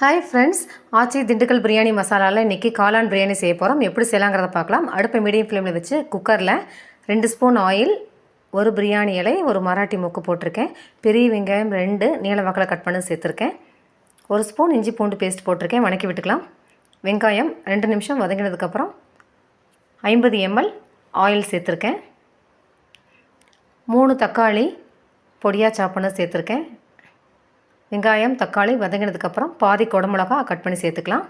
Hi friends Aachi Dindigul biryani மசாலாவில் இன்றைக்கி காளான் பிரியாணி செய்ய போகிறோம் எப்படி செய்யலாங்கிறத பார்க்கலாம். அடுப்பை மீடியம் ஃப்ளேமில் வச்சு குக்கரில் ரெண்டு ஸ்பூன் ஆயில் ஒரு பிரியாணி இலை ஒரு மராட்டி மொக்கு போட்டிருக்கேன். பெரிய வெங்காயம் ரெண்டு நீல வாக்கில் கட் பண்ணி சேர்த்துருக்கேன். ஒரு ஸ்பூன் இஞ்சி பூண்டு பேஸ்ட் போட்டிருக்கேன். வணக்கி விட்டுக்கலாம். வெங்காயம் ரெண்டு நிமிஷம் வதங்கினதுக்கப்புறம் ஐம்பது எம்எல் ஆயில் சேர்த்துருக்கேன். மூணு தக்காளி பொடியாக சாப்பிட்ணு சேர்த்துருக்கேன். வெங்காயம் தக்காளி வதங்கினதுக்கப்புறம் பாதி குடமிளகா கட் பண்ணி சேர்த்துக்கலாம்.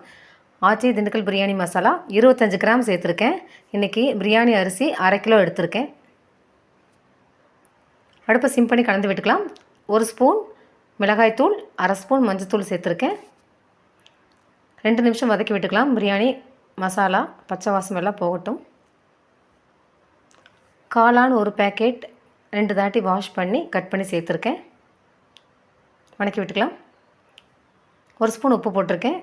ஆச்சி திண்டுக்கல் பிரியாணி மசாலா இருபத்தஞ்சி கிராம் சேர்த்துருக்கேன். இன்றைக்கி பிரியாணி அரிசி அரை கிலோ எடுத்திருக்கேன். அடுப்பை சிம் பண்ணி கலந்து விட்டுக்கலாம். ஒரு ஸ்பூன் மிளகாய்த்தூள் அரை ஸ்பூன் மஞ்சத்தூள் சேர்த்துருக்கேன். ரெண்டு நிமிஷம் வதக்கி விட்டுக்கலாம். பிரியாணி மசாலா பச்சை வாசம் எல்லாம் போகட்டும். காளான் ஒரு பேக்கெட் ரெண்டு தாட்டி வாஷ் பண்ணி கட் பண்ணி சேர்த்துருக்கேன். வணக்கி விட்டுக்கலாம். ஒரு ஸ்பூன் உப்பு போட்டிருக்கேன்.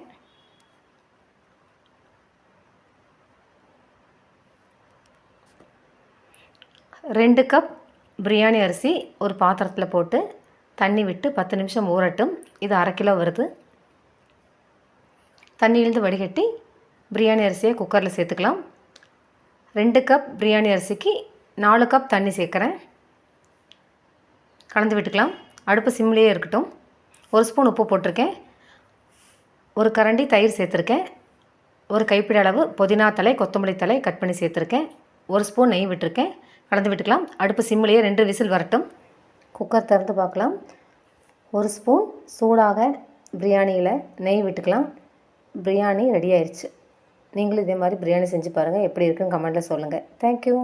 ரெண்டு கப் பிரியாணி அரிசி ஒரு பாத்திரத்தில் போட்டு தண்ணி விட்டு பத்து நிமிஷம் ஊறட்டும். இது அரை கிலோ வருது. தண்ணியிலேருந்து வடிகட்டி பிரியாணி அரிசியை குக்கரில் சேர்த்துக்கலாம். ரெண்டு கப் பிரியாணி அரிசிக்கு நாலு கப் தண்ணி சேர்க்குறேன். கலந்து விட்டுக்கலாம். அடுப்பு சிம்லேயே இருக்கட்டும். ஒரு ஸ்பூன் உப்பு போட்டிருக்கேன். ஒரு கரண்டி தயிர் சேர்த்துருக்கேன். ஒரு கைப்பிடி அளவு புதினா தலை கொத்தமல்லி தலை கட் பண்ணி சேர்த்துருக்கேன். ஒரு ஸ்பூன் நெய் விட்டுருக்கேன். கலந்து விட்டுக்கலாம். அடுப்பு சிம்மிலேயே ரெண்டு விசில் வரட்டும். குக்கர் திறந்து பார்க்கலாம். ஒரு ஸ்பூன் சூடாக பிரியாணியில் நெய் விட்டுக்கலாம். பிரியாணி ரெடி ஆயிடுச்சு நீங்களும் இதே மாதிரி பிரியாணி செஞ்சு பாருங்கள் எப்படி இருக்குன்னு கமெண்ட்டில் சொல்லுங்கள் தேங்க்யூ